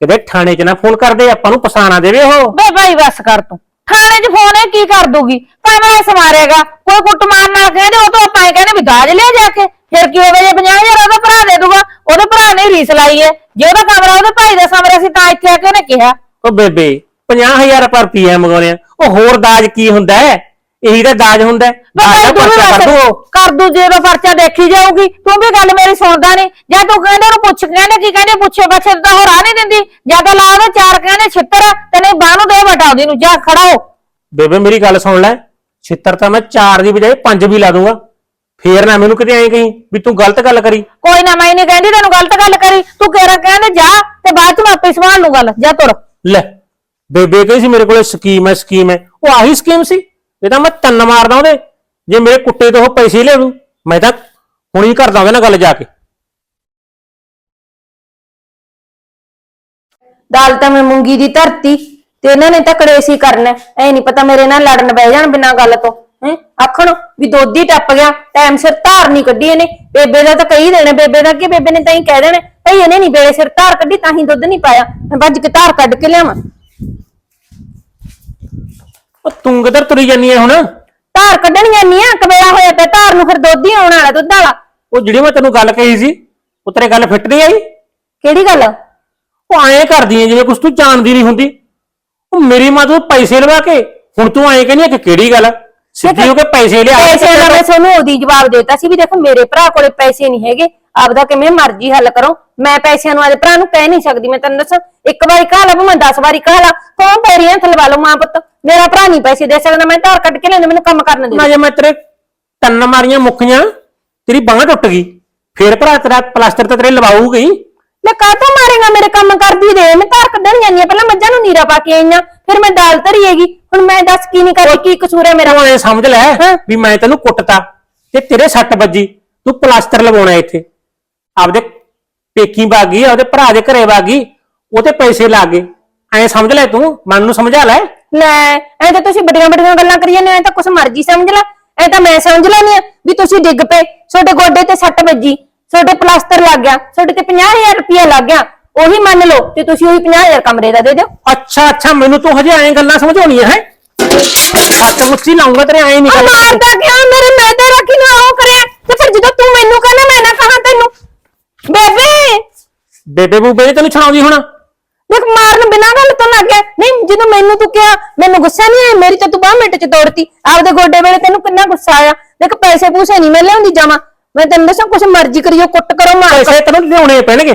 ਕਿਤੇ ਥਾਣੇ 'ਚ ਨਾ ਫੋਨ ਕਰਦੇ ਆਪਾਂ ਨੂੰ ਪਸਾਣਾ ਦੇਵੇ ਉਹ। ਬੇ ਭਾਈ ਬਸ ਕਰ ਤੂੰ। ਥਾਣੇ 'ਚ ਫੋਨ ਇਹ ਕੀ ਕਰ ਦੂਗੀ ਕਮਰਾ ਸਮਾਰੇਗਾ ਕੋਈ ਕੁੱਟ ਮਾਰ ਨਾਲ ਕਹਿੰਦੇ ਉਹ ਤਾਂ ਆਪਾਂ ਇਹ ਕਹਿੰਦੇ ਵੀ ਦਾਜ ਲਿਆ ਜਾ ਕੇ। ਫਿਰ ਕੀ ਹੋਵੇ ਜੇ 50000 ਉਹਦਾ ਭਰਾ ਦੇ ਦੂਗਾ ਉਹਦੇ ਭਰਾ ਨੇ ਰੀਸ ਲਾਈ ਹੈ। ਜੇ ਉਹਦਾ ਕਮਰਾ ਉਹਦੇ ਭਾਈ ਦਾ ਸਮਰਿਆ ਸੀ ਤਾਂ ਇੱਥੇ ਆ ਕੇ ਉਹਨੇ ਕਿਹਾ। ਉਹ ਬੇਬੇ 50000 ਪਰ ਰੁਪਈਆ ਮੰਗਾਉਣੇ ਆ ਉਹ ਹੋਰ ਦਾਜ ਕੀ ਹੁੰਦਾ ਹੈ? ਇਹੀ ਤਾਂ ਦਾਜ ਹੁੰਦਾ ਹੈ। ਦਾਜ ਦਾ ਪਰਚਾ ਕਰ ਦੂ ਕਰ ਦੂ ਜੇ ਉਹਦਾ ਪਰਚਾ ਦੇਖੀ ਜਾਊਗੀ ਤੂੰ ਵੀ ਗੱਲ ਮੇਰੀ ਸੁਣਦਾ ਨਹੀਂ। ਜਾਂ ਤੂੰ ਕਹਿੰਦੇ ਉਹਨੂੰ ਪੁੱਛ ਕਹਿੰਦੇ ਕੀ ਕਹਿੰਦੇ ਪੁੱਛੇ ਬੱਚੇ ਤਾਂ ਹੋ ਰਾਹ ਨਹੀਂ ਦਿੰਦੀ। ਜਾਂ ਤਾਂ ਲਾ ਉਹਦੇ ਚਾਰ ਕਹਿੰਦੇ ਛਿੱਤਰ ਤੇ ਨਹੀਂ ਬਾਹ ਨੂੰ ਦੇ ਬਟਾ ਉਹਦੀ ਨੂੰ ਜਾ ਖੜਾ ਹੋ ਬੇਬੇ ਮੇਰੀ ਗੱਲ ਸੁਣ ਲੈ। ਛਿੱਤਰ ਤਾਂ ਮੈਂ 4 ਦੀ ਬਜਾਏ 5 ਵੀ ਲਾ ਦੂੰਗਾ। ਫੇਰ ਨਾ ਮੈਨੂੰ ਕਿਤੇ ਐਂ ਕਹੀਂ ਵੀ ਤੂੰ ਗਲਤ ਗੱਲ ਕਰੀ। ਕੋਈ ਨਾ ਮੈਂ ਨਹੀਂ ਕਹਿੰਦੀ ਤੈਨੂੰ ਗਲਤ ਗੱਲ ਕਰੀ। ਤੂੰ ਕਿਹੜਾ ਕਹਿੰਦੇ ਜਾ ਤੇ ਬਾਅਦ ਚ ਮੈਂ ਆਪੇ ਸੰਭਾਲ ਲੂ ਗੱਲ। ਜਾ ਤੁਰ। ਲੈ ਬੇਬੇ ਕਹੀ ਸੀ ਮੇਰੇ ਕੋਲੇ ਸਕੀਮ ਹੈ ਸਕੀਮ ਹੈ। ਉਹ ਆਹੀ ਸਕੀਮ ਸੀ? ਇਹ ਤਾਂ ਮੈਂ ਤੰਨ ਮਾਰਦਾ ਉਹਦੇ। ਜੇ ਮੇਰੇ ਕੁੱਤੇ ਤੋਂ ਉਹ ਪੈਸੇ ਲੈ ਲੂ ਮੈਂ ਤਾਂ ਹੁਣੀ ਕਰਦਾ ਉਹਦੇ ਨਾਲ ਗੱਲ ਜਾ ਕੇ। ਦਾਲ ਤਾਂ ਮੈਂ ਮੂੰਗੀ ਦੀ ਧਰਤੀ, ਤੇ ਇਹਨਾਂ ਨੇ ਤਾਂ ਕੜੇਸੀ ਕਰਨਾ ਐ ਨਹੀਂ ਪਤਾ ਮੇਰੇ ਨਾਲ ਲੜਨ ਬਹਿ ਜਾਣ ਬਿਨਾਂ ਗੱਲ ਤੋਂ, ਹੈ? ਆਖਣ ਵੀ ਦੁੱਧ ਹੀ ਟੱਪ ਗਿਆ, ਟਾਈਮ ਸਿਰ ਧਾਰ ਨਹੀਂ ਕੱਢੀ ਇਹਨੇ। ਬੇਬੇ ਦਾ ਤਾਂ ਕਹੀ ਦੇਣਾ, ਬੇਬੇ ਦਾ ਕਿ ਬੇਬੇ ਨੇ ਤਾਂ ਹੀ ਕਹਿ ਦੇਣਾ। ਭਈ ਇਹਨੇ ਨਹੀਂ ਵੇਲੇ ਸਿਰ ਧਾਰ ਕੱਢੀ, ਤਾਂ ਹੀ ਦੁੱਧ ਨਹੀਂ ਪਾਇਆ। ਮੈਂ ਭੱਜ ਕੇ ਧਾਰ ਕੱਢ ਕੇ ਲਿਆਵਾਂ। ਉਹ ਤੂੰ ਕਿੱਧਰ ਤੁਰੀ ਜਾਨੀ ਹੈ ਹੁਣ? ਧਾਰ ਕੱਢਣ ਜਾਂਦੀ ਆ ਕਵੇਲਾ ਹੋਇਆ ਪਿਆ ਧਾਰ ਨੂੰ ਫਿਰ ਦੁੱਧ ਹੀ ਆਉਣ ਵਾਲਾ ਦੁੱਧ ਵਾਲਾ। ਉਹ ਜਿਹੜੀ ਮੈਂ ਤੈਨੂੰ ਗੱਲ ਕਹੀ ਸੀ ਉਹ ਤੇਰੇ ਗੱਲ ਫਿੱਟ ਨਹੀਂ ਆਈ? ਕਿਹੜੀ ਗੱਲ? ਉਹ ਐਂ ਕਰਦੀ ਐ ਜਿਵੇਂ ਕੁਛ ਤੂੰ ਜਾਣਦੀ ਨਹੀਂ ਹੁੰਦੀ। ਉਹ ਮੇਰੀ ਮਾਂ ਤੋਂ ਪੈਸੇ ਲਵਾ ਕੇ ਹੁਣ ਤੂੰ ਐਂ ਕਹਿੰਦੀ ਆ ਕਿ ਕਿਹੜੀ ਗੱਲ ਸਿੱਧੀ ਹੋ ਕੇ ਪੈਸੇ ਲਿਆ। ਪੈਸੇ ਦਾ ਮੈਂ ਤੁਹਾਨੂੰ ਉਹਦੀ ਜਵਾਬ ਦੇਤਾ ਸੀ ਵੀ ਦੇਖੋ ਮੇਰੇ ਭਰਾ ਕੋਲੇ ਪੈਸੇ ਨਹੀਂ ਹੈਗੇ। ਆਪਦਾ ਕਿਵੇਂ ਮਰਜ਼ੀ ਹੱਲ ਕਰੋ। ਮੈਂ ਪੈਸਿਆਂ ਨੂੰ ਆਦੇ ਭਰਾ ਨੂੰ ਕਹਿ ਨਹੀਂ ਸਕਦੀ ਮੈਂ ਤੈਨੂੰ ਦੱਸਾਂ। ਇੱਕ ਵਾਰੀ ਕਹਾ ਲਾ ਮੈਂ 10 ਵਾਰੀ ਕਹਾ ਲਾ ਕੌਣ ਪੈਰੀਆਂ ਥਲਵਾ ਲਓ ਮਾਂ ਪੁੱਤ? ਮੇਰਾ ਭਰਾ ਨਹੀਂ ਪੈਸੇ ਦੇ ਸਕਦਾ ਮੈਂ ਧਾਰ ਕੱਢ ਕੇ ਲੈਂਦਾ ਮੈਨੂੰ ਕੰਮ ਕਰਨ ਦੇ ਨਾ ਜੇ ਮੈਂ ਤੇਰੇ ਤੰਨ ਮਾਰੀਆਂ ਮੁੱਕੀਆਂ ਤੇਰੀ ਬਾਂਹ ਟੁੱਟ ਗਈ ਫੇਰ ਭਰਾ ਤੇਰਾ ਪਲਾਸਟਰ ਤਾਂ ਤੇਰੇ ਲਵਾਊਗੀ ਮੈਂ ਕਾਹਤੋਂ ਮਾਰੇਗਾ ਮੇਰੇ ਕੰਮ ਕਰਦੀ ਦੇ। ਮੈਂ ਧਾਰ ਕੱਢਣ ਜਾਂਦੀ ਆ ਪਹਿਲਾਂ ਮੱਝਾਂ ਨੂੰ ਨੀਰਾ ਪਾ ਕੇ ਆਈਆਂ ਫਿਰ ਮੈਂ ਦਾਲ ਧਰੀ ਹੈਗੀ। ਹੁਣ ਮੈਂ ਦੱਸ ਕੀ ਨਹੀਂ ਕਰਦੀ ਕੀ ਕਸੂਰ ਹੈ ਮੇਰਾ? ਐ ਸਮਝ ਲੈ। ਵੀ ਮੈਂ ਤੈਨੂੰ ਕੁੱਟਤਾ ਤੇ ਤੇਰੇ ਸੱਟ ਵੱਜੀ ਤੂੰ ਪਲਾਸਟਰ ਲਵਾਉਣਾ ਇੱਥੇ। ਆਪਦੇ ਪੇਕੀ ਬਾਗੀ ਆਪਦੇ ਭਰਾ ਦੇ ਘਰੇ ਬਾਗੀ ਉਹਤੇ ਪੈਸੇ ਲਾ ਗਏ ਐ ਸਮਝ ਲੈ ਤੂੰ ਮਨ ਨੂੰ ਸਮਝਾ ਲੈ। ਲੈ ਐ ਤਾਂ ਤੁਸੀਂ ਵੱਡੀਆਂ ਵੱਡੀਆਂ ਗੱਲਾਂ ਕਰੀ ਜਾਂਦੇ ਹੋ ਐ ਤਾਂ ਕੁਛ ਮਰਜ਼ੀ ਸਮਝ ਲੈ। ਐ ਤਾਂ ਮੈਂ ਸਮਝ ਲੈਣੀ ਆ ਵੀ ਤੁਸੀਂ ਡਿੱਗ ਪਏ ਤੁਹਾਡੇ ਗੋਡੇ ਤੇ ਸੱਟ ਵੱਜੀ ਤੁਹਾਡੇ ਪਲਾਸਟਰ ਲੱਗ ਗਿਆ ਤੁਹਾਡੇ ਤੇ 50000 ਰੁਪਇਆ ਲੱਗ ਗਿਆ। ਉਹੀ ਮੰਨ ਲਓ ਤੇ ਤੁਸੀਂ ਉਹੀ 50000 ਕਮਰੇ ਦਾ ਦੇ ਦਿਓ। ਅੱਛਾ ਅੱਛਾ ਮੈਨੂੰ ਤੂੰ ਹਜੇ ਐਂ ਗੱਲਾਂ ਸਮਝਾਉਣੀਆਂ ਹੈ? ਹੱਥ ਮੁੱਚੀ ਲਾਉਂਗਾ ਤੇਰੇ ਐਂ ਨਹੀਂ ਗੱਲ ਮਾਰਦਾ ਕਿਉਂ? ਮੇਰੇ ਮੈਂ ਤੇ ਰੱਖੀ ਨੂੰ ਆਉ ਕਰਿਆ ਤੇ ਫਿਰ ਜਦੋਂ ਤੂੰ ਮੈਨੂੰ ਕਹਿੰਦਾ ਮੈਂ ਨਾ ਕਹਾਂ ਤੈਨੂੰ ਬੇਬੇ ਬੇਬੇ ਬੂਬੇ ਨੇ ਤੈਨੂੰ ਛਣਾਉਂਦੀ ਹੁਣ? ਦੇਖ ਮਾਰਨ ਬਿਨਾਂ ਗੱਲ ਤੋਂ ਲੱਗ ਗਿਆ। ਨਹੀਂ ਜਦੋਂ ਮੈਨੂੰ ਤੂੰ ਕਿਹਾ ਮੈਨੂੰ ਗੁੱਸਾ ਨਹੀਂ ਆਇਆ ਮੇਰੀ ਤਾਂ ਤੂੰ ਬਾਹ ਮਿੰਟ ਚ ਤੋੜਤੀ। ਆਪਦੇ ਗੋਡੇ ਵੇਲੇ ਤੈਨੂੰ ਕਿੰਨਾ ਗੁੱਸਾ ਆਇਆ? ਦੇਖ ਪੈਸੇ ਪੂਸੇ ਨਹੀਂ ਮੈਂ ਲਿਆਉਂਦੀ ਜਾਵਾਂ। ਮੈਂ ਤੈਨੂੰ ਦੱਸਾਂ ਕੁਛ ਮਰਜ਼ੀ ਕਰਿਓ ਕੁੱਟ ਕਰੋ ਮਾਰ ਪੈਸੇ ਤੈਨੂੰ ਲਿਆਉਣੇ ਪੈਣਗੇ।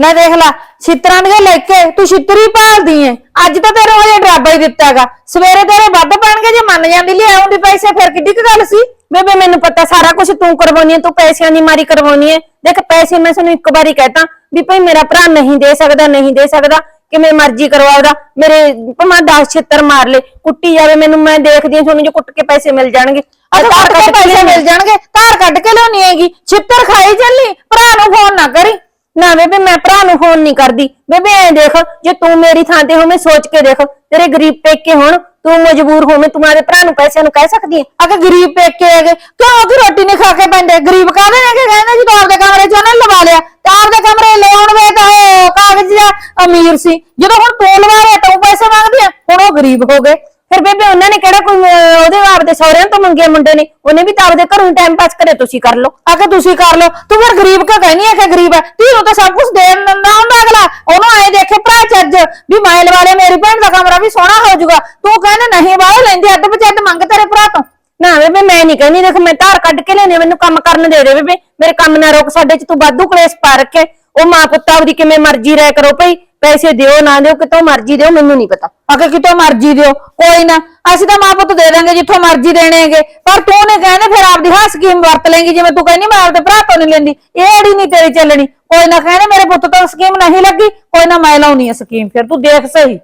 ਲੈ ਦੇਖ ਲੈ ਛਿੱਤਰਾਂ ਦੇ ਲੈ ਕੇ ਤੂੰ ਛਿੱਤਰੀ ਭਾਲਦੀ ਐ ਅੱਜ ਤਾਂ ਤੇਰੇ ਹਜੇ ਡਰਾਬਾ ਹੀ ਦਿੱਤਾਗਾ ਸਵੇਰੇ ਤੇਰੇ ਵੱਧ ਪੈਣਗੇ ਜੇ ਮੰਨ ਜਾਂਦੀ ਲਿਆਉਂਦੀ ਪੈਸੇ ਫਿਰ ਕਿੱਡੀ ਕੁ ਗੱਲ ਸੀ? ਬੇਬੇ ਮੈਨੂੰ ਪਤਾ ਸਾਰਾ ਕੁਝ ਤੂੰ ਕਰਵਾਉਣੀ ਹੈ ਤੂੰ ਪੈਸਿਆਂ ਦੀ ਮਾਰੀ ਕਰਵਾਉਣੀ ਹੈ। ਦੇਖ ਪੈਸੇ ਮੈਂ ਤੁਹਾਨੂੰ ਇੱਕ ਵਾਰੀ ਕਹਿਤਾ ਵੀ ਭਾਈ ਮੇਰਾ ਭਰਾ ਨਹੀਂ ਦੇ ਸਕਦਾ ਨਹੀਂ ਦੇ ਸਕਦਾ ਕਿਵੇਂ ਮਰਜ਼ੀ ਕਰਵਾਉਦਾ ਮੇਰੇ ਭਾਵੇਂ 10 ਛਿੱਤਰ ਮਾਰ ਲੈ ਕੁੱਟੀ ਜਾਵੇ ਮੈਨੂੰ ਮੈਂ ਦੇਖਦੀ ਹਾਂ ਤੁਹਾਨੂੰ ਜੋ ਕੁੱਟ ਕੇ ਪੈਸੇ ਮਿਲ ਜਾਣਗੇ। ਅੱਜ ਧਾਰ ਕੱਢ ਕੇ ਪੈਸੇ ਮਿਲ ਜਾਣਗੇ ਧਾਰ ਕੱਢ ਕੇ ਲਿਆਉਣੀ ਹੈਗੀ। ਛਿੱਤਰ ਖਾਈ ਚੱਲੀ ਭਰਾ ਨੂੰ ਫੋਨ ਨਾ ਕਰੀ। ਨਾ ਬੇਬੇ ਮੈਂ ਭਰਾ ਨੂੰ ਫੋਨ ਨਹੀਂ ਕਰਦੀ। ਬੇਬੇ ਐ ਦੇਖ ਜੇ ਤੂੰ ਮੇਰੀ ਥਾਂ ਤੇ ਹੋਵੇਂ ਸੋਚ ਕੇ ਦੇਖ ਤੇਰੇ ਗਰੀਬ ਪੇਕੇ ਹੋਣ ਤੂੰ ਮਜਬੂਰ ਹੋਵੇਂ, ਤੁਹਾਡੇ ਭਰਾ ਨੂੰ ਪੈਸਿਆਂ ਨੂੰ ਕਹਿ ਸਕਦੀ ਹੈ ਅਗੇ ਗਰੀਬ ਪੇਕੇ ਹੈਗੇ, ਕਿਉਂ ਉਹਦੀ ਰੋਟੀ ਨਹੀਂ ਖਾ ਕੇ ਪੈਂਦੇ? ਗਰੀਬ ਕਾਹਦੇ ਨੇ ਕਿ ਕਹਿੰਦੇ ਜੀ ਤੂੰ ਆਪਦੇ ਕਮਰੇ 'ਚ ਉਹਨੇ ਲਵਾ ਲਿਆ, ਤੇ ਆਪਦੇ ਕਮਰੇ ਲਿਆਉਣ ਵੇ ਤਾਂ ਉਹ ਕਾਗਜ਼ ਦਾ ਅਮੀਰ ਸੀ। ਜਦੋਂ ਹੁਣ ਤੂੰ ਲਵਾ ਲਿਆ ਉਹ ਪੈਸੇ ਮੰਗਦੀ ਆ, ਹੁਣ ਉਹ ਗਰੀਬ ਹੋ ਗਏ। ਫਿਰ ਬੇਬੇ ਉਹਨਾਂ ਨੇ ਕਿਹੜਾ ਕੋਈ ਅਹ, ਉਹਦੇ ਆਪਦੇ ਸਹੁਰਿਆਂ ਤੋਂ ਮੰਗਿਆ ਮੁੰਡੇ ਨੇ? ਉਹਨੇ ਵੀ ਤਾਂ ਆਪਦੇ ਘਰੋਂ ਟਾਈਮ ਪਾਸ ਕਰੇ ਤੁਸੀਂ ਕਰ ਲਓ। ਆ ਕੇ ਤੁਸੀਂ ਕਰ ਲਓ। ਤੂੰ ਫਿਰ ਗਰੀਬ ਕਾ ਕਹਿਨੀ ਆ ਕਿ ਗਰੀਬ ਹੈ ਧੀ ਨੂੰ ਤਾਂ ਸਭ ਕੁਝ ਦੇਣ ਦਿੰਦਾ ਹੁੰਦਾ ਅਗਲਾ। ਉਹਨੂੰ ਐ ਦੇਖੇ ਭਰਾ ਚੱਜ ਵੀ ਮੈਂ ਵਾਲੇ ਮੇਰੀ ਭੈਣ ਦਾ ਕਮਰਾ ਵੀ ਸੋਹਣਾ ਹੋ ਜਾਊਗਾ। ਤੂੰ ਕਹਿੰਦਾ ਨਹੀਂ ਬਾਹਰ ਲੈਂਦੇ ਅੱਧ ਬਚੱਦ ਮੰਗ ਤੇਰੇ ਭਰਾ ਤੋਂ। ਨਾ ਬੇਬੇ ਮੈਂ ਨਹੀਂ ਕਹਿੰਦੀ। ਦੇਖ ਮੈਂ ਧਾਰ ਕੱਢ ਕੇ ਲੈਣੇ ਮੈਨੂੰ ਕੰਮ ਕਰਨ ਦੇ ਦੇ ਬੇਬੇ। ਮੇਰੇ ਕੰਮ ਨਾ ਰੋਕ ਸਾਡੇ ਚ ਤੂੰ ਵਾਧੂ ਕਲੇਸ਼ ਪਾ ਰੱਖੇ ਉਹ ਮਾਂ ਪੁੱਤ ਆਪਦੀ ਕਿਵੇਂ ਮਰਜ਼ੀ ਰਹਿ ਕਰੋ ਭਈ। ਪੈਸੇ ਦਿਓ, ਨਾ ਦਿਓ, ਕਿਤੋਂ ਮਰਜ਼ੀ ਦਿਓ, ਮੈਨੂੰ ਨਹੀਂ ਪਤਾ। ਅਗੇ ਕਿਤੋਂ ਮਰਜ਼ੀ ਦਿਓ, ਕੋਈ ਨਾ। ਅਸੀਂ ਤਾਂ ਮਾਂ ਪੁੱਤ ਦੇ ਦਾਂਗੇ ਜਿੱਥੋਂ ਮਰਜ਼ੀ ਦੇਣੇਗੇ ਪਰ ਤੂੰ ਨੇ ਕਹਿੰਦੇ ਫਿਰ ਆਪਦੀ ਹਾਂ ਸਕੀਮ ਵਰਤ ਲੇਂਗੀ ਜਿਵੇਂ ਤੂੰ ਕਹਿੰਦੀ, ਮੈਂ ਆਪਦੇ ਭਰਾ ਤੋਂ ਨਹੀਂ ਲੈਂਦੀ। ਇਹ ਅੜੀ ਨਹੀਂ ਤੇਰੀ ਚੱਲਣੀ। ਕੋਈ ਨਾ ਕਹਿੰਦੇ ਮੇਰੇ ਪੁੱਤ ਤੋਂ ਸਕੀਮ ਨਹੀਂ ਲੱਗੀ। ਕੋਈ ਨਾ ਮੈਂ ਲਾਉਣੀ ਹੈ ਸਕੀਮ, ਫਿਰ ਤੂੰ ਦੇਖ ਸਹੀ।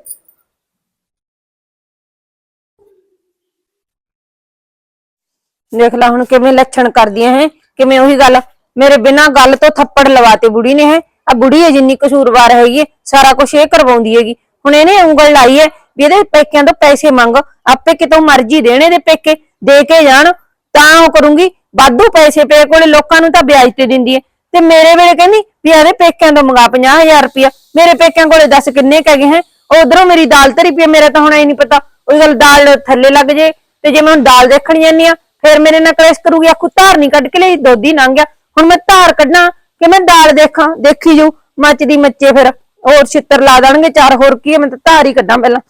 ਦੇਖ ਲੈ ਹੁਣ ਕਿਵੇਂ ਲੱਛਣ ਕਰਦੀਆਂ ਹੈ, ਕਿਵੇਂ ਉਹੀ ਗੱਲ। ਮੇਰੇ ਬਿਨਾਂ ਗੱਲ ਤੋਂ ਥੱਪੜ ਲਵਾਤੇ ਬੁੜੀ ਨੇ ਹੈ। ਆ ਬੁੜੀ ਹੈ ਜਿੰਨੀ ਕਸੂਰਵਾਰ ਹੈਗੀ ਹੈ, ਸਾਰਾ ਕੁਝ ਇਹ ਕਰਵਾਉਂਦੀ ਹੈਗੀ। ਹੁਣ ਇਹਨੇ ਉਂਗਲ ਲਾਈ ਹੈ ਵੀ ਇਹਦੇ ਪੇਕਿਆਂ ਤੋਂ ਪੈਸੇ ਮੰਗ ਆਪੇ ਕਿਤੋਂ ਮਰਜ਼ੀ ਦੇਣੇ ਦੇ ਪੇਕੇ ਦੇ ਕੇ ਜਾਣ ਤਾਂ ਉਹ ਕਰੂੰਗੀ। ਵਾਧੂ ਪੈਸੇ ਪੇ ਕੋਲੇ ਲੋਕਾਂ ਨੂੰ ਤਾਂ ਵਿਆਜ ਤੇ ਦਿੰਦੀ ਹੈ। ਤੇ ਮੇਰੇ ਵੇਲੇ ਕਹਿੰਦੀ ਵੀ ਇਹਦੇ ਪੇਕਿਆਂ ਤੋਂ ਮੰਗਾ 50000 ਰੁਪਇਆ। ਮੇਰੇ ਪੇਕਿਆਂ ਕੋਲੇ ਦੱਸ ਕਿੰਨੇ ਕਹਿ ਗਏ ਹੈ। ਉਧਰੋਂ ਮੇਰੀ ਦਾਲ ਧਰੀ ਪਈ ਹੈ, ਮੇਰਾ ਤਾਂ ਹੁਣ ਇਹ ਨਹੀਂ ਪਤਾ। ਉਹੀ ਗੱਲ ਦਾਲ ਥੱਲੇ ਲੱਗ ਜੇ ਤੇ ਜੇ ਮੈਂ ਹੁਣ ਦਾਲ ਦੇਖਣ ਜਾਂਦੀ ਆ ਫਿਰ ਮੇਰੇ ਨਾਲ ਕਲੇਸ਼ ਕਰੂਗੀ ਆਖੂ ਧਾਰ ਨਹੀਂ ਕੱਢ ਕੇ ਲਈ ਦੁੱਧ ਹੀ ਲੰਘ ਗਿਆ। ਹੁਣ ਮੈਂ ਧਾਰ ਕੱਢਾਂ। ਕਿ ਮੈਂ ਦਾਲ ਦੇਖਾਂ, ਦੇਖੀ ਜੂ ਮੱਚਦੀ ਮੱਚੇ ਫਿਰ, ਹੋਰ ਛਿੱਤਰ ਲਾ ਦੇਣਗੇ, ਚਾਰ ਹੋਰ ਕੀ ਮੈਂ ਤਾਂ ਧਾਰ ਹੀ ਕੱਢਾਂ ਪਹਿਲਾਂ।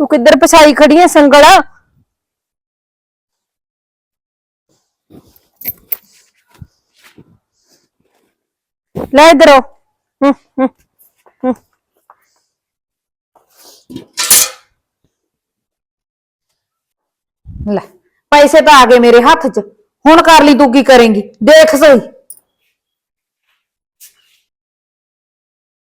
ਤੂੰ ਕਿੱਧਰ ਪਸਾਈ ਖੜੀ ਹੈ ਸੰਗਲ? ਲੈ ਇਧਰ ਆ ਹੂੰ ਹੂੰ। ਲੈ, ਪੈਸੇ ਤਾਂ ਆ ਗਏ ਮੇਰੇ ਹੱਥ 'ਚ। ਹੁਣ ਕਰ ਲਈ ਤੂੰ ਕੀ ਕਰੇਂਗੀ? ਦੇਖ ਸਹੀ।